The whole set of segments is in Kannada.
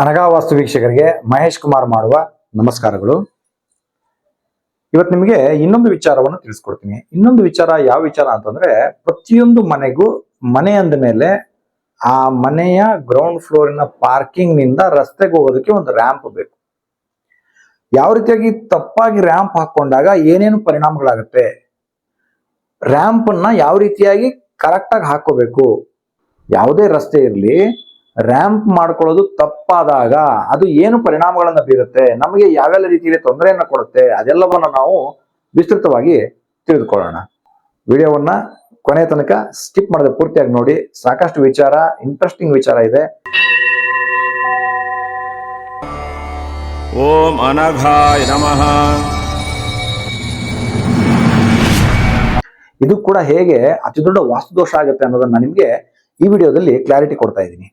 ಅನಗಾವಾಸ್ತು ವೀಕ್ಷಕರಿಗೆ ಮಹೇಶ್ ಕುಮಾರ್ ಮಾಡುವ ನಮಸ್ಕಾರಗಳು. ಇವತ್ತು ನಿಮಗೆ ಇನ್ನೊಂದು ವಿಚಾರವನ್ನು ತಿಳಿಸ್ಕೊಡ್ತೀನಿ. ಇನ್ನೊಂದು ವಿಚಾರ ಯಾವ ವಿಚಾರ ಅಂತಂದ್ರೆ, ಪ್ರತಿಯೊಂದು ಮನೆಗೂ ಮನೆ ಅಂದ ಮೇಲೆ ಆ ಮನೆಯ ಗ್ರೌಂಡ್ ಫ್ಲೋರಿನ ಪಾರ್ಕಿಂಗ್ನಿಂದ ರಸ್ತೆಗೆ ಹೋಗೋದಕ್ಕೆ ಒಂದು ರ್ಯಾಂಪ್ ಬೇಕು. ಯಾವ ರೀತಿಯಾಗಿ ತಪ್ಪಾಗಿ ರ್ಯಾಂಪ್ ಹಾಕೊಂಡಾಗ ಏನೇನು ಪರಿಣಾಮಗಳಾಗುತ್ತೆ? ರ್ಯಾಂಪ್ ಯಾವ ರೀತಿಯಾಗಿ ಕರೆಕ್ಟ್ ಆಗಿ ಹಾಕೋಬೇಕು? ಯಾವುದೇ ರಸ್ತೆ ಇರಲಿ ರ್ಯಾಂಪ್ ಮಾಡ್ಕೊಳ್ಳೋದು ತಪ್ಪಾದಾಗ ಅದು ಏನು ಪರಿಣಾಮಗಳನ್ನು ಬೀರುತ್ತೆ ನಮಗೆ ಯಾವೆಲ್ಲ ರೀತಿಯಲ್ಲಿ ತೊಂದರೆಯನ್ನು ಕೊಡುತ್ತೆ ಅದೆಲ್ಲವನ್ನು ನಾವು ವಿಸ್ತೃತವಾಗಿ ತಿಳಿದುಕೊಳ್ಳೋಣ. ವಿಡಿಯೋವನ್ನ ಕೊನೆ ತನಕ ಸ್ಕಿಪ್ ಮಾಡದೆ ಪೂರ್ತಿಯಾಗಿ ನೋಡಿ ಸಾಕಷ್ಟು ವಿಚಾರ ಇಂಟ್ರೆಸ್ಟಿಂಗ್ ವಿಚಾರ ಇದೆ. ಓಂ ಅನಘಾಯ ನಮಃ. ಇದು ಕೂಡ ಹೇಗೆ ಅತಿ ದೊಡ್ಡ ವಾಸ್ತುದೋಷ ಆಗುತ್ತೆ ಅನ್ನೋದನ್ನ ನಿಮಗೆ ಈ ವಿಡಿಯೋದಲ್ಲಿ ಕ್ಲಾರಿಟಿ ಕೊಡ್ತಾ ಇದ್ದೀನಿ.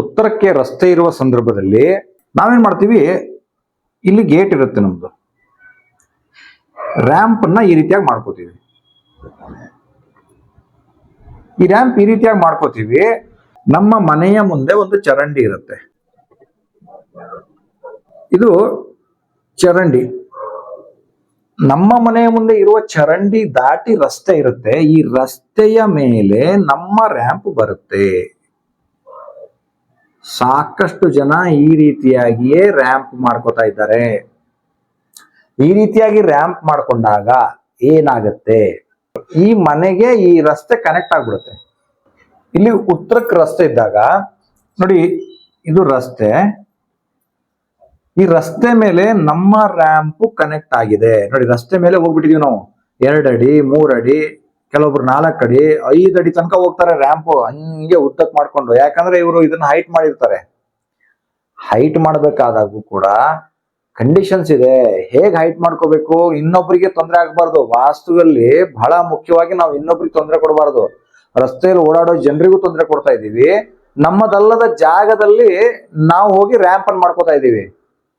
ಉತ್ತರಕ್ಕೆ ರಸ್ತೆ ಇರುವ ಸಂದರ್ಭದಲ್ಲಿ ನಾವೇನ್ ಮಾಡ್ತೀವಿ? ಇಲ್ಲಿ ಗೇಟ್ ಇರುತ್ತೆ ನಮ್ದು. ರ್ಯಾಂಪ್ ಅನ್ನ ಈ ರೀತಿಯಾಗಿ ಮಾಡ್ಕೋತೀವಿ. ಈ ರ್ಯಾಂಪ್ ಈ ರೀತಿಯಾಗಿ ಮಾಡ್ಕೋತೀವಿ. ನಮ್ಮ ಮನೆಯ ಮುಂದೆ ಒಂದು ಚರಂಡಿ ಇರುತ್ತೆ. ಇದು ಚರಂಡಿ. ನಮ್ಮ ಮನೆಯ ಮುಂದೆ ಇರುವ ಚರಂಡಿ ದಾಟಿ ರಸ್ತೆ ಇರುತ್ತೆ. ಈ ರಸ್ತೆಯ ಮೇಲೆ ನಮ್ಮ ರ್ಯಾಂಪ್ ಬರುತ್ತೆ. ಸಾಕಷ್ಟು ಜನ ಈ ರೀತಿಯಾಗಿಯೇ ರ್ಯಾಂಪ್ ಮಾಡ್ಕೋತಾ ಇದ್ದಾರೆ. ಈ ರೀತಿಯಾಗಿ ರ್ಯಾಂಪ್ ಮಾಡ್ಕೊಂಡಾಗ ಏನಾಗತ್ತೆ? ಈ ಮನೆಗೆ ಈ ರಸ್ತೆ ಕನೆಕ್ಟ್ ಆಗ್ಬಿಡುತ್ತೆ. ಇಲ್ಲಿ ಉತ್ತರಕ್ಕೆ ರಸ್ತೆ ಇದ್ದಾಗ, ನೋಡಿ, ಇದು ರಸ್ತೆ. ಈ ರಸ್ತೆ ಮೇಲೆ ನಮ್ಮ ರ್ಯಾಂಪು ಕನೆಕ್ಟ್ ಆಗಿದೆ. ನೋಡಿ, ರಸ್ತೆ ಮೇಲೆ ಹೋಗ್ಬಿಟ್ಟಿದೀವಿ ನಾವು. ಎರಡು ಅಡಿ ಮೂರಡಿ ಕೆಲವೊಬ್ರು ನಾಲ್ಕು ಅಡಿ, ಐದು ಅಡಿ ತನಕ ಹೋಗ್ತಾರೆ ರ್ಯಾಂಪ್ ಹಂಗೆ ಉದ್ದಕ್ ಮಾಡ್ಕೊಂಡು. ಯಾಕಂದ್ರೆ ಇವರು ಇದನ್ನ ಹೈಟ್ ಮಾಡಿರ್ತಾರೆ. ಹೈಟ್ ಮಾಡ್ಬೇಕಾದಾಗೂ ಕೂಡ ಕಂಡೀಷನ್ಸ್ ಇದೆ. ಹೇಗೆ ಹೈಟ್ ಮಾಡ್ಕೋಬೇಕು? ಇನ್ನೊಬ್ಬರಿಗೆ ತೊಂದರೆ ಆಗಬಾರ್ದು. ವಾಸ್ತುವಲ್ಲಿ ಬಹಳ ಮುಖ್ಯವಾಗಿ ನಾವು ಇನ್ನೊಬ್ರಿಗೆ ತೊಂದರೆ ಕೊಡಬಾರ್ದು. ರಸ್ತೆಯಲ್ಲಿ ಓಡಾಡೋ ಜನರಿಗೂ ತೊಂದರೆ ಕೊಡ್ತಾ ಇದೀವಿ ನಮ್ಮದಲ್ಲದ ಜಾಗದಲ್ಲಿ ನಾವು ಹೋಗಿ ರ್ಯಾಂಪ್ ಅನ್ನು ಮಾಡ್ಕೋತಾ ಇದೀವಿ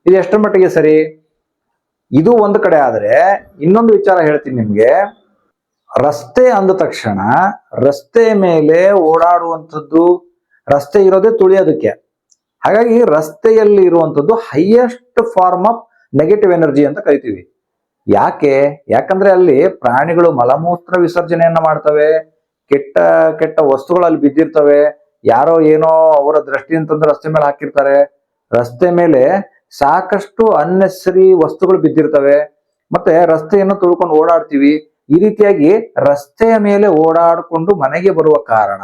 ಇದು ಎಷ್ಟರ ಮಟ್ಟಿಗೆ ಸರಿ? ಇದು ಒಂದು ಕಡೆ ಆದ್ರೆ ಇನ್ನೊಂದು ವಿಚಾರ ಹೇಳ್ತೀನಿ ನಿಮ್ಗೆ. ರಸ್ತೆ ಅಂದ ತಕ್ಷಣ ರಸ್ತೆ ಮೇಲೆ ಓಡಾಡುವಂಥದ್ದು ರಸ್ತೆ ಇರೋದೇ ತುಳಿಯೋದಕ್ಕೆ ಹಾಗಾಗಿ ರಸ್ತೆಯಲ್ಲಿ ಇರುವಂಥದ್ದು highest form of negative energy ಅಂತ ಕರಿತೀವಿ. ಯಾಕೆ? ಯಾಕಂದ್ರೆ ಅಲ್ಲಿ ಪ್ರಾಣಿಗಳು ಮಲಮೂತ್ರ ವಿಸರ್ಜನೆಯನ್ನ ಮಾಡ್ತವೆ, ಕೆಟ್ಟ ಕೆಟ್ಟ ವಸ್ತುಗಳು ಅಲ್ಲಿ ಬಿದ್ದಿರ್ತವೆ, ಯಾರೋ ಏನೋ ಅವರ ದೃಷ್ಟಿ ಅಂತಂದ್ರೆ ರಸ್ತೆ ಮೇಲೆ ಹಾಕಿರ್ತಾರೆ. ರಸ್ತೆ ಮೇಲೆ ಸಾಕಷ್ಟು ಅನ್ನೆಸರಿ ವಸ್ತುಗಳು ಬಿದ್ದಿರ್ತವೆ. ಮತ್ತೆ ರಸ್ತೆಯನ್ನು ತುಳ್ಕೊಂಡು ಓಡಾಡ್ತೀವಿ. ಈ ರೀತಿಯಾಗಿ ರಸ್ತೆಯ ಮೇಲೆ ಓಡಾಡಿಕೊಂಡು ಮನೆಗೆ ಬರುವ ಕಾರಣ,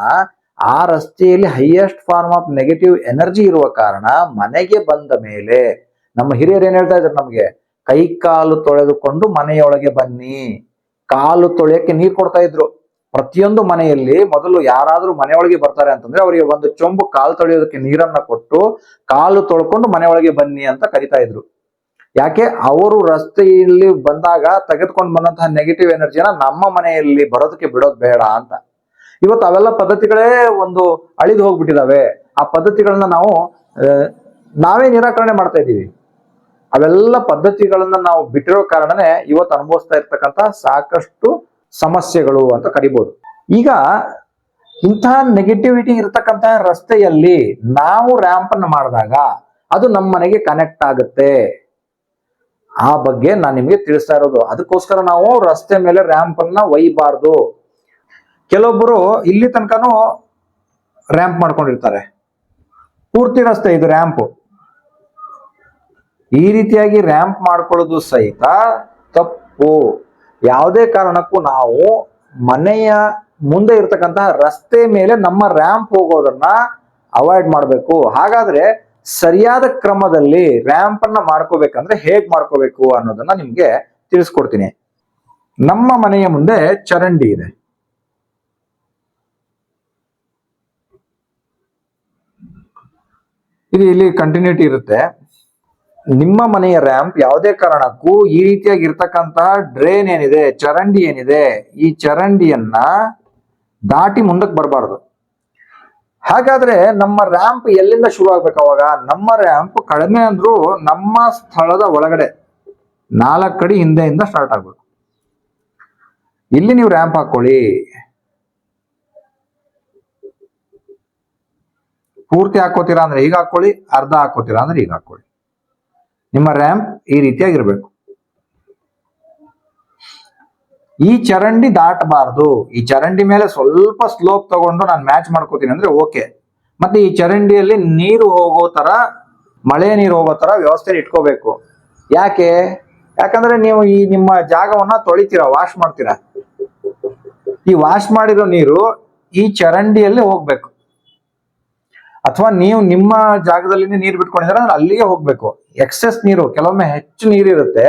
ಆ ರಸ್ತೆಯಲ್ಲಿ highest form of negative energy ಇರುವ ಕಾರಣ ಮನೆಗೆ ಬಂದ ಮೇಲೆ, ನಮ್ಮ ಹಿರಿಯರು ಏನ್ ಹೇಳ್ತಾ ಇದ್ರು ನಮ್ಗೆ? ಕೈ ಕಾಲು ತೊಳೆದುಕೊಂಡು ಮನೆಯೊಳಗೆ ಬನ್ನಿ. ಕಾಲು ತೊಳೆಯಕ್ಕೆ ನೀರು ಕೊಡ್ತಾ ಇದ್ರು. ಪ್ರತಿಯೊಂದು ಮನೆಯಲ್ಲಿ ಮೊದಲು ಯಾರಾದ್ರೂ ಮನೆಯೊಳಗೆ ಬರ್ತಾರೆ ಅಂತಂದ್ರೆ ಅವರಿಗೆ ಒಂದು ಚೊಂಬು ಕಾಲು ತೊಳೆಯೋದಕ್ಕೆ ನೀರನ್ನ ಕೊಟ್ಟು ಕಾಲು ತೊಳ್ಕೊಂಡು ಮನೆಯೊಳಗೆ ಬನ್ನಿ ಅಂತ ಕರಿತಾ ಇದ್ರು. ಯಾಕೆ ಅವರು ರಸ್ತೆಯಲ್ಲಿ ಬಂದಾಗ ತೆಗೆದುಕೊಂಡು ಬಂದಂತಹ ನೆಗೆಟಿವ್ ಎನರ್ಜಿನ ನಮ್ಮ ಮನೆಯಲ್ಲಿ ಬರೋದಕ್ಕೆ ಬಿಡೋದು ಬೇಡ ಅಂತ. ಇವತ್ತು ಅವೆಲ್ಲ ಪದ್ಧತಿಗಳೇ ಒಂದು ಅಳಿದು ಹೋಗ್ಬಿಟ್ಟಿದಾವೆ. ಆ ಪದ್ಧತಿಗಳನ್ನ ನಾವು ನಾವೇ ನಿರಾಕರಣೆ ಮಾಡ್ತಾ ಇದ್ದೀವಿ. ಅವೆಲ್ಲ ಪದ್ಧತಿಗಳನ್ನ ನಾವು ಬಿಟ್ಟಿರೋ ಕಾರಣನೇ ಇವತ್ತು ಅನುಭವಿಸ್ತಾ ಇರ್ತಕ್ಕಂಥ ಸಾಕಷ್ಟು ಸಮಸ್ಯೆಗಳು ಅಂತ ಕರಿಬಹುದು ಈಗ ಇಂತಹ ನೆಗೆಟಿವಿಟಿ ಇರತಕ್ಕಂತಹ ರಸ್ತೆಯಲ್ಲಿ ನಾವು ರ್ಯಾಂಪ್ ಅನ್ನು ಮಾಡಿದಾಗ ಅದು ನಮ್ಮ ಮನೆಗೆ ಕನೆಕ್ಟ್ ಆಗುತ್ತೆ. ಆ ಬಗ್ಗೆ ನಾನು ನಿಮಗೆ ತಿಳಿಸ್ತಾ ಇರೋದು. ಅದಕ್ಕೋಸ್ಕರ ನಾವು ರಸ್ತೆ ಮೇಲೆ ರ್ಯಾಂಪ್ ಅನ್ನ ಒಯ್ಯಬಾರ್ದು ಕೆಲವೊಬ್ಬರು ಇಲ್ಲಿ ತನಕನೂ ರ್ಯಾಂಪ್ ಮಾಡ್ಕೊಂಡಿರ್ತಾರೆ. ಪೂರ್ತಿ ರಸ್ತೆ ಇದು ರ್ಯಾಂಪ್ ಈ ರೀತಿಯಾಗಿ ರ್ಯಾಂಪ್ ಮಾಡ್ಕೊಳ್ಳೋದು ಸಹಿತ ತಪ್ಪು. ಯಾವುದೇ ಕಾರಣಕ್ಕೂ ನಾವು ಮನೆಯ ಮುಂದೆ ಇರ್ತಕ್ಕಂತಹ ರಸ್ತೆ ಮೇಲೆ ನಮ್ಮ ರ್ಯಾಂಪ್ ಹೋಗೋದನ್ನ ಅವಾಯ್ಡ್ ಮಾಡಬೇಕು. ಹಾಗಾದ್ರೆ ಸರಿಯಾದ ಕ್ರಮದಲ್ಲಿ ರ್ಯಾಂಪ್ ಅನ್ನ ಮಾಡ್ಕೋಬೇಕಂದ್ರೆ ಹೇಗ್ ಮಾಡ್ಕೋಬೇಕು ಅನ್ನೋದನ್ನ ನಿಮ್ಗೆ ತಿಳಿಸ್ಕೊಡ್ತೀನಿ. ನಮ್ಮ ಮನೆಯ ಮುಂದೆ ಚರಂಡಿ ಇದೆ. ಇದು ಇಲ್ಲಿ ಕಂಟಿನ್ಯೂಟಿ ಇರುತ್ತೆ. ನಿಮ್ಮ ಮನೆಯ ರ್ಯಾಂಪ್ ಯಾವುದೇ ಕಾರಣಕ್ಕೂ ಈ ರೀತಿಯಾಗಿ ಇರ್ತಕ್ಕಂತಹ ಡ್ರೈನ್ ಏನಿದೆ, ಚರಂಡಿ ಏನಿದೆ, ಈ ಚರಂಡಿಯನ್ನ ದಾಟಿ ಮುಂದಕ್ಕೆ ಬರಬಾರ್ದು. ಹಾಗಾದ್ರೆ ನಮ್ಮ ರ್ಯಾಂಪ್ ಎಲ್ಲಿಂದ ಶುರು ಆಗ್ಬೇಕು ಅವಾಗ? ನಮ್ಮ ರ್ಯಾಂಪ್ ಕಡಿಮೆ ಅಂದ್ರು ನಮ್ಮ ಸ್ಥಳದ ಒಳಗಡೆ ನಾಲ್ಕು ಕಡೆ ಹಿಂದೆಯಿಂದ ಸ್ಟಾರ್ಟ್ ಆಗ್ಬೇಕು. ಇಲ್ಲಿ ನೀವು ರ್ಯಾಂಪ್ ಹಾಕೊಳ್ಳಿ. ಪೂರ್ತಿ ಹಾಕೋತೀರಾ ಅಂದ್ರೆ ಈಗ ಹಾಕೊಳ್ಳಿ ಅರ್ಧ ಹಾಕೋತೀರಾ ಅಂದ್ರೆ ಈಗ ಹಾಕೊಳ್ಳಿ ನಿಮ್ಮ ರ್ಯಾಂಪ್ ಈ ರೀತಿಯಾಗಿರ್ಬೇಕು. ಈ ಚರಂಡಿ ದಾಟಬಾರ್ದು. ಈ ಚರಂಡಿ ಮೇಲೆ ಸ್ವಲ್ಪ ಸ್ಲೋಪ್ ತಗೊಂಡು ನಾನು ಮ್ಯಾಚ್ ಮಾಡ್ಕೋತೀನಿ ಅಂದ್ರೆ ಓಕೆ ಮತ್ತೆ ಈ ಚರಂಡಿಯಲ್ಲಿ ನೀರು ಹೋಗೋ ತರ, ಮಳೆ ನೀರು ಹೋಗೋ ತರ ವ್ಯವಸ್ಥೆ ಇಟ್ಕೋಬೇಕು. ಯಾಕೆ? ಯಾಕಂದ್ರೆ ನೀವು ಈ ನಿಮ್ಮ ಜಾಗವನ್ನ ತೊಳಿತೀರಾ ವಾಶ್ ಮಾಡ್ತೀರಾ? ಈ ವಾಶ್ ಮಾಡಿರೋ ನೀರು ಈ ಚರಂಡಿಯಲ್ಲಿ ಹೋಗ್ಬೇಕು. ಅಥವಾ ನೀವು ನಿಮ್ಮ ಜಾಗದಲ್ಲಿ ನೀರು ಬಿಟ್ಕೊಂಡಿದ್ರೆ ಅಂದ್ರೆ ಅಲ್ಲಿಗೆ ಹೋಗ್ಬೇಕು. ಎಕ್ಸೆಸ್ ನೀರು, ಕೆಲವೊಮ್ಮೆ ಹೆಚ್ಚು ನೀರಿರುತ್ತೆ.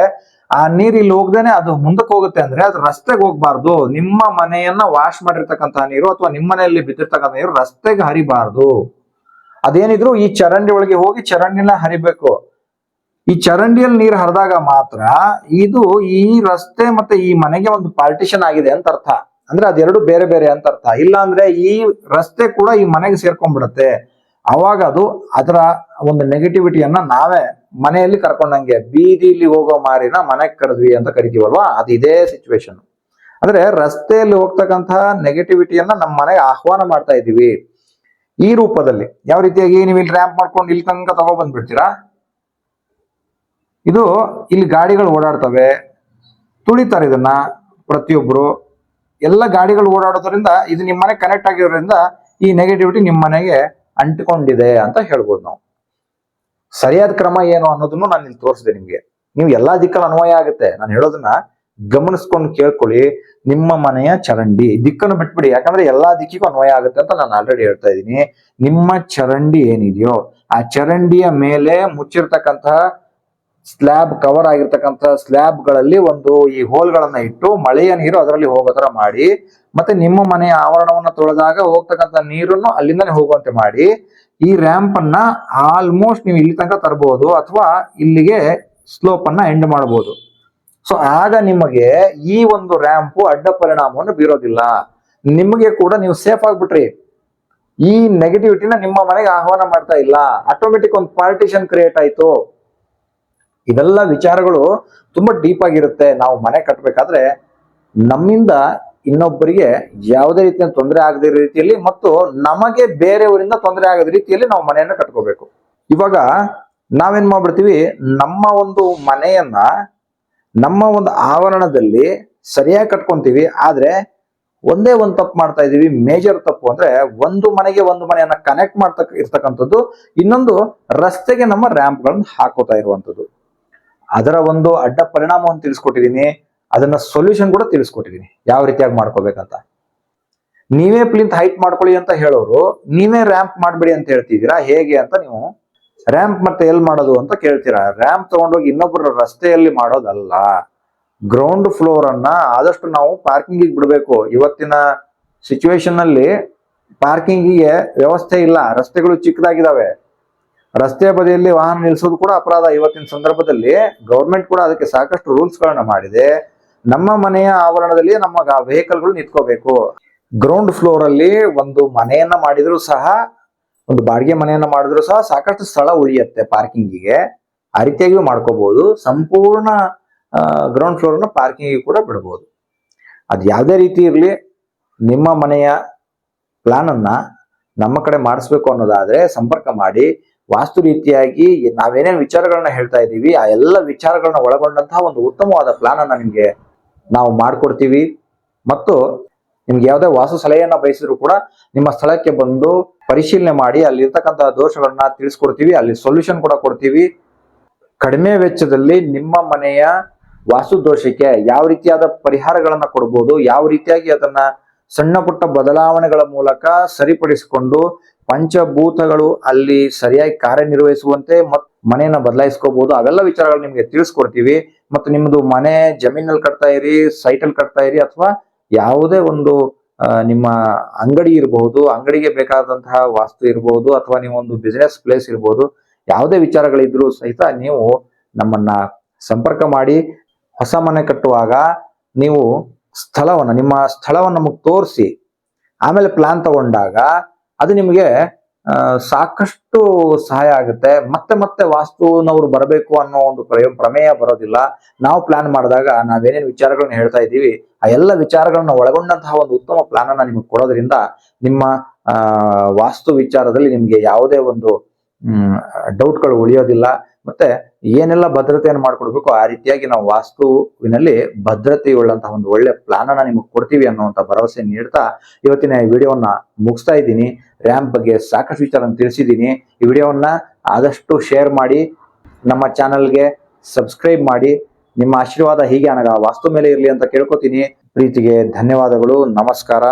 ಆ ನೀರ್ ಇಲ್ಲಿ ಹೋಗ್ದೇನೆ ಅದು ಮುಂದಕ್ಕೆ ಹೋಗುತ್ತೆ ಅಂದ್ರೆ ಅದು ರಸ್ತೆಗೆ ಹೋಗ್ಬಾರ್ದು. ನಿಮ್ಮ ಮನೆಯನ್ನ ವಾಶ್ ಮಾಡಿರ್ತಕ್ಕಂತಹ ನೀರು ಅಥವಾ ನಿಮ್ಮ ಮನೆಯಲ್ಲಿ ಬಿದ್ದಿರ್ತಕ್ಕಂಥ ನೀರು ರಸ್ತೆಗೆ ಹರಿಬಾರ್ದು. ಅದೇನಿದ್ರು ಈ ಚರಂಡಿ ಒಳಗೆ ಹೋಗಿ ಚರಂಡಿನ ಹರಿಬೇಕು. ಈ ಚರಂಡಿಯಲ್ಲಿ ನೀರು ಹರಿದಾಗ ಮಾತ್ರ ಇದು ಈ ರಸ್ತೆ ಮತ್ತೆ ಈ ಮನೆಗೆ ಒಂದು ಪಾರ್ಟಿಷನ್ ಆಗಿದೆ ಅಂತ ಅರ್ಥ. ಅಂದ್ರೆ ಅದೆರಡು ಬೇರೆ ಬೇರೆ ಅಂತ ಅರ್ಥ. ಇಲ್ಲ ಅಂದ್ರೆ ಈ ರಸ್ತೆ ಕೂಡ ಈ ಮನೆಗೆ ಸೇರ್ಕೊಂಡ್ಬಿಡುತ್ತೆ. ಅವಾಗ ಅದು ಅದರ ಒಂದು ನೆಗೆಟಿವಿಟಿಯನ್ನ ನಾವೇ ಮನೆಯಲ್ಲಿ ಕರ್ಕೊಂಡಂಗೆ ಬೀದಿಲಿ ಹೋಗೋ ಮಾರಿನ ಮನೆಗೆ ಕರೆದ್ವಿ ಅಂತ ಕರಿತೀವಲ್ವಾ? ಅದು ಇದೇ ಸಿಚುವೇಶನ್ ಅಂದ್ರೆ ರಸ್ತೆಯಲ್ಲಿ ಹೋಗ್ತಕ್ಕಂತಹ ನೆಗೆಟಿವಿಟಿಯನ್ನ ನಮ್ಮ ಮನೆಗೆ ಆಹ್ವಾನ ಮಾಡ್ತಾ ಇದ್ದೀವಿ. ಈ ರೂಪದಲ್ಲಿ ಯಾವ ರೀತಿಯಾಗಿ ನೀವು ಇಲ್ಲಿ ರ್ಯಾಂಪ್ ಮಾಡ್ಕೊಂಡು ಇಲ್ಲಿ ತನಕ ತಗೊಬಂದ್ಬಿಡ್ತೀರಾ? ಇದು ಇಲ್ಲಿ ಗಾಡಿಗಳು ಓಡಾಡ್ತವೆ. ತುಳಿತಾರೆ ಇದನ್ನ ಪ್ರತಿಯೊಬ್ರು. ಎಲ್ಲ ಗಾಡಿಗಳು ಓಡಾಡೋದ್ರಿಂದ ಇದು ನಿಮ್ಮ ಮನೆ ಕನೆಕ್ಟ್ ಆಗಿರೋದ್ರಿಂದ ಈ ನೆಗೆಟಿವಿಟಿ ನಿಮ್ಮ ಮನೆಗೆ ಅಂಟಿಕೊಂಡಿದೆ ಅಂತ ಹೇಳ್ಬೋದು ನಾವು. ಸರಿಯಾದ ಕ್ರಮ ಏನು ಅನ್ನೋದನ್ನು ನಾನು ಇಲ್ಲಿ ತೋರಿಸಿದೆ ನಿಮಗೆ. ನೀವು ಎಲ್ಲಾ ದಿಕ್ಕಲ್ಲಿ ಅನ್ವಯ ಆಗುತ್ತೆ. ನಾನು ಹೇಳೋದನ್ನ ಗಮನಿಸ್ಕೊಂಡು ಕೇಳ್ಕೊಳ್ಳಿ. ನಿಮ್ಮ ಮನೆಯ ಚರಂಡಿ, ದಿಕ್ಕನ್ನು ಬಿಟ್ಬಿಡಿ. ಯಾಕಂದ್ರೆ ಎಲ್ಲಾ ದಿಕ್ಕಿಗೂ ಅನ್ವಯ ಆಗುತ್ತೆ ಅಂತ ನಾನು ಆಲ್ರೆಡಿ ಹೇಳ್ತಾ ಇದ್ದೀನಿ. ನಿಮ್ಮ ಚರಂಡಿ ಏನಿದೆಯೋ, ಆ ಚರಂಡಿಯ ಮೇಲೆ ಮುಚ್ಚಿರ್ತಕ್ಕಂತಹ ಸ್ಲ್ಯಾಬ್ ಕವರ್ ಆಗಿರ್ತಕ್ಕಂತಹ ಸ್ಲ್ಯಾಬ್ಗಳಲ್ಲಿ ಒಂದು ಈ ಹೋಲ್ಗಳನ್ನ ಇಟ್ಟು ಮಳೆಯ ನೀರು ಅದರಲ್ಲಿ ಹೋಗೋ ತರ ಮಾಡಿ, ಮತ್ತೆ ನಿಮ್ಮ ಮನೆಯ ಆವರಣವನ್ನ ತೊಳೆದಾಗ ಹೋಗ್ತಕ್ಕಂಥ ನೀರನ್ನು ಅಲ್ಲಿಂದನೇ ಹೋಗುವಂತೆ ಮಾಡಿ ಈ ರ್ಯಾಂಪ್ ಅನ್ನ ಆಲ್ಮೋಸ್ಟ್ ನೀವು ಇಲ್ಲಿ ತನಕ ತರಬಹುದು ಅಥವಾ ಇಲ್ಲಿಗೆ ಸ್ಲೋಪ್ ಅನ್ನ ಎಂಡ್ ಮಾಡಬಹುದು ಸೊ ಆಗ ನಿಮಗೆ ಈ ಒಂದು ರ್ಯಾಂಪ್ ಅಡ್ಡ ಪರಿಣಾಮವನ್ನು ಬೀರೋದಿಲ್ಲ. ನಿಮಗೆ ಕೂಡ ನೀವು ಸೇಫ್ ಆಗ್ಬಿಟ್ರಿ. ಈ ನೆಗೆಟಿವಿಟಿನ ನಿಮ್ಮ ಮನೆಗೆ ಆಹ್ವಾನ ಮಾಡ್ತಾ ಇಲ್ಲ. ಆಟೋಮೆಟಿಕ್ ಒಂದು ಪಾರ್ಟಿಷನ್ ಕ್ರಿಯೇಟ್ ಆಯ್ತು. ಇದೆಲ್ಲ ವಿಚಾರಗಳು ತುಂಬಾ ಡೀಪ್ ಆಗಿರುತ್ತೆ. ನಾವು ಮನೆ ಕಟ್ಟಬೇಕಾದ್ರೆ ನಮ್ಮಿಂದ ಇನ್ನೊಬ್ಬರಿಗೆ ಯಾವುದೇ ರೀತಿಯ ತೊಂದರೆ ಆಗದ ರೀತಿಯಲ್ಲಿ ಮತ್ತು ನಮಗೆ ಬೇರೆಯವರಿಂದ ತೊಂದರೆ ಆಗದ ರೀತಿಯಲ್ಲಿ ನಾವು ಮನೆಯನ್ನ ಕಟ್ಕೋಬೇಕು. ಇವಾಗ ನಾವೇನ್ ಮಾಡ್ಬಿಡ್ತೀವಿ? ನಮ್ಮ ಒಂದು ಮನೆಯನ್ನ, ನಮ್ಮ ಒಂದು ಆವರಣದಲ್ಲಿ ಸರಿಯಾಗಿ ಕಟ್ಕೊಂತೀವಿ. ಆದ್ರೆ ಒಂದೇ ಒಂದು ತಪ್ಪು ಮಾಡ್ತಾ ಇದೀವಿ ಮೇಜರ್ ತಪ್ಪು ಅಂದ್ರೆ ಒಂದು ಮನೆಗೆ ಒಂದು ಮನೆಯನ್ನ ಕನೆಕ್ಟ್ ಮಾಡ್ತಕ್ಕ, ಇರ್ತಕ್ಕಂಥದ್ದು, ಇನ್ನೊಂದು ರಸ್ತೆಗೆ ನಮ್ಮ ರ್ಯಾಂಪ್ಗಳನ್ನ ಹಾಕೋತಾ ಇರುವಂಥದ್ದು. ಅದರ ಒಂದು ಅಡ್ಡ ಪರಿಣಾಮವನ್ನು ತಿಳಿಸ್ಕೊಟ್ಟಿದ್ದೀನಿ. ಅದನ್ನ ಸೊಲ್ಯೂಷನ್ ಕೂಡ ತಿಳಿಸ್ಕೊಟ್ಟಿದ್ದೀನಿ ಯಾವ ರೀತಿಯಾಗಿ ಮಾಡ್ಕೋಬೇಕಂತ. ನೀವೇ ಪ್ಲಿಂತ್ ಹೈಟ್ ಮಾಡ್ಕೊಳ್ಳಿ ಅಂತ ಹೇಳೋರು, ನೀವೇ ರ್ಯಾಂಪ್ ಮಾಡ್ಬಿಡಿ ಅಂತ ಹೇಳ್ತಿದ್ದೀರಾ, ಹೇಗೆ ಅಂತ ನೀವು ರ್ಯಾಂಪ್ ಮತ್ತೆ ಎಲ್ಲಿ ಮಾಡೋದು ಅಂತ ಕೇಳ್ತೀರಾ. ರ್ಯಾಂಪ್ ತಗೊಂಡೋಗಿ ಇನ್ನೊಬ್ಬರ ರಸ್ತೆಯಲ್ಲಿ ಮಾಡೋದಲ್ಲ. ಗ್ರೌಂಡ್ ಫ್ಲೋರ್ ಅನ್ನ ಆದಷ್ಟು ನಾವು ಪಾರ್ಕಿಂಗಿಗೆ ಬಿಡಬೇಕು. ಇವತ್ತಿನ ಸಿಚುವೇಶನ್ ಅಲ್ಲಿ ಪಾರ್ಕಿಂಗಿಗೆ ವ್ಯವಸ್ಥೆ ಇಲ್ಲ. ರಸ್ತೆಗಳು ಚಿಕ್ಕದಾಗಿದ್ದಾವೆ ರಸ್ತೆ ಬದಿಯಲ್ಲಿ ವಾಹನ ನಿಲ್ಲಿಸೋದು ಕೂಡ ಅಪರಾಧ. ಇವತ್ತಿನ ಸಂದರ್ಭದಲ್ಲಿ ಗೌರ್ಮೆಂಟ್ ಕೂಡ ಅದಕ್ಕೆ ಸಾಕಷ್ಟು ರೂಲ್ಸ್ ಗಳನ್ನ ಮಾಡಿದೆ. ನಮ್ಮ ಮನೆಯ ಆವರಣದಲ್ಲಿ ನಮ್ಮ ವೆಹಿಕಲ್ಗಳು ನಿಂತ್ಕೋಬೇಕು. ಗ್ರೌಂಡ್ ಫ್ಲೋರ್ ಅಲ್ಲಿ ಒಂದು ಮನೆಯನ್ನ ಮಾಡಿದ್ರು ಸಹ, ಒಂದು ಬಾಡಿಗೆ ಮನೆಯನ್ನ ಮಾಡಿದ್ರು ಸಹ ಸಾಕಷ್ಟು ಸ್ಥಳ ಉಳಿಯುತ್ತೆ ಪಾರ್ಕಿಂಗಿಗೆ ಆ ರೀತಿಯಾಗಿಯೂ ಮಾಡ್ಕೋಬಹುದು ಸಂಪೂರ್ಣ ಗ್ರೌಂಡ್ ಫ್ಲೋರ್ ಪಾರ್ಕಿಂಗಿಗೆ ಪಾರ್ಕಿಂಗ್ ಕೂಡ ಬಿಡಬಹುದು ಅದು ಯಾವುದೇ ರೀತಿ ಇರಲಿ, ನಿಮ್ಮ ಮನೆಯ ಪ್ಲಾನ್ ಅನ್ನ ನಮ್ಮ ಕಡೆ ಮಾಡಿಸ್ಬೇಕು ಅನ್ನೋದಾದ್ರೆ ಸಂಪರ್ಕ ಮಾಡಿ, ವಾಸ್ತು ರೀತಿಯಾಗಿ ನಾವೇನೇನು ವಿಚಾರಗಳನ್ನ ಹೇಳ್ತಾ ಇದ್ದೀವಿ ಆ ಎಲ್ಲ ವಿಚಾರಗಳನ್ನ ಒಳಗೊಂಡಂತಹ ಒಂದು ಉತ್ತಮವಾದ ಪ್ಲಾನ್ ಅನ್ನ ನಿಮ್ಗೆ ನಾವು ಮಾಡಿಕೊಡ್ತೀವಿ. ಮತ್ತು ನಿಮ್ಗೆ ಯಾವುದೇ ವಾಸು ಸಲಹೆಯನ್ನ ಬಯಸಿದ್ರು ಕೂಡ ನಿಮ್ಮ ಸ್ಥಳಕ್ಕೆ ಬಂದು ಪರಿಶೀಲನೆ ಮಾಡಿ ಅಲ್ಲಿ ಇರ್ತಕ್ಕಂತಹ ದೋಷಗಳನ್ನ ತಿಳಿಸ್ಕೊಡ್ತೀವಿ. ಅಲ್ಲಿ ಸೊಲ್ಯೂಷನ್ ಕೂಡ ಕೊಡ್ತೀವಿ. ಕಡಿಮೆ ವೆಚ್ಚದಲ್ಲಿ ನಿಮ್ಮ ಮನೆಯ ವಾಸು ದೋಷಕ್ಕೆ ಯಾವ ರೀತಿಯಾದ ಪರಿಹಾರಗಳನ್ನ ಕೊಡ್ಬೋದು, ಯಾವ ರೀತಿಯಾಗಿ ಅದನ್ನ ಸಣ್ಣ ಪುಟ್ಟ ಬದಲಾವಣೆಗಳ ಮೂಲಕ ಸರಿಪಡಿಸಿಕೊಂಡು ಪಂಚಭೂತಗಳು ಅಲ್ಲಿ ಸರಿಯಾಗಿ ಕಾರ್ಯನಿರ್ವಹಿಸುವಂತೆ ಮತ್ತು ಮನೆಯನ್ನ ಬದಲಾಯಿಸ್ಕೋಬಹುದು ಅವೆಲ್ಲ ವಿಚಾರಗಳು ನಿಮಗೆ ತಿಳಿಸ್ಕೊಡ್ತೀವಿ. ಮತ್ತು ನಿಮ್ಮದು ಮನೆ ಜಮೀನಲ್ಲಿ ಕಟ್ತಾ ಇರಿ ಸೈಟಲ್ಲಿ ಕಟ್ತಾ ಇರಿ ಅಥವಾ ಯಾವುದೇ ಒಂದು ನಿಮ್ಮ ಅಂಗಡಿ ಇರಬಹುದು ಅಂಗಡಿಗೆ ಬೇಕಾದಂತಹ ವಾಸ್ತು ಇರಬಹುದು ಅಥವಾ ನೀವು ಒಂದು ಬಿಸ್ನೆಸ್ ಪ್ಲೇಸ್ ಇರಬಹುದು ಯಾವುದೇ ವಿಚಾರಗಳಿದ್ರು ಸಹಿತ ನೀವು ನಮ್ಮನ್ನ ಸಂಪರ್ಕ ಮಾಡಿ. ಹೊಸ ಮನೆ ಕಟ್ಟುವಾಗ ನೀವು ಸ್ಥಳವನ್ನ, ನಿಮ್ಮ ಸ್ಥಳವನ್ನು ನಮಗೆ ತೋರಿಸಿ. ಆಮೇಲೆ ಪ್ಲಾನ್ ತಗೊಂಡಾಗ ಅದು ನಿಮಗೆ ಸಾಕಷ್ಟು ಸಹಾಯ ಆಗುತ್ತೆ. ಮತ್ತೆ ಮತ್ತೆ ವಾಸ್ತುನವರು ಬರಬೇಕು ಅನ್ನೋ ಒಂದು ಪ್ರಯೋ, ಪ್ರಮೇಯ ಬರೋದಿಲ್ಲ. ನಾವು ಪ್ಲಾನ್ ಮಾಡಿದಾಗ ನಾವೇನೇನು ವಿಚಾರಗಳನ್ನ ಹೇಳ್ತಾ ಇದ್ದೀವಿ, ಆ ಎಲ್ಲ ವಿಚಾರಗಳನ್ನ ಒಳಗೊಂಡಂತಹ ಒಂದು ಉತ್ತಮ ಪ್ಲಾನ್ ಅನ್ನ ನಿಮಗೆ ಕೊಡೋದ್ರಿಂದ ನಿಮ್ಮ ವಾಸ್ತು ವಿಚಾರದಲ್ಲಿ ನಿಮ್ಗೆ ಯಾವುದೇ ಒಂದು ಡೌಟ್ಗಳು ಉಳಿಯೋದಿಲ್ಲ. ಮತ್ತೆ ಏನೆಲ್ಲ ಭದ್ರತೆಯನ್ನು ಮಾಡ್ಕೊಡ್ಬೇಕು, ಆ ರೀತಿಯಾಗಿ ನಾವು ವಾಸ್ತುವಿನಲ್ಲಿ ಭದ್ರತೆಯುಳ್ಳಂತಹ ಒಂದು ಒಳ್ಳೆ ಪ್ಲಾನ್ ಅನ್ನ ನಿಮಗೆ ಕೊಡ್ತೀವಿ ಅನ್ನುವಂತ ಭರವಸೆ ನೀಡ್ತಾ ಇವತ್ತಿನ ಈ ವಿಡಿಯೋವನ್ನ ಮುಗಿಸ್ತಾ ಇದ್ದೀನಿ. ರ್ಯಾಂಪ್ ಬಗ್ಗೆ ಸಾಕಷ್ಟು ವಿಚಾರ ತಿಳಿಸಿದ್ದೀನಿ. ಈ ವಿಡಿಯೋವನ್ನ ಆದಷ್ಟು ಶೇರ್ ಮಾಡಿ, ನಮ್ಮ ಚಾನಲ್ಗೆ ಸಬ್ಸ್ಕ್ರೈಬ್ ಮಾಡಿ, ನಿಮ್ಮ ಆಶೀರ್ವಾದ ಹೀಗೆ ನನಗೆ ವಾಸ್ತು ಮೇಲೆ ಇರಲಿ ಅಂತ ಕೇಳ್ಕೊತೀನಿ. ಪ್ರೀತಿಗೆ ಧನ್ಯವಾದಗಳು, ನಮಸ್ಕಾರ.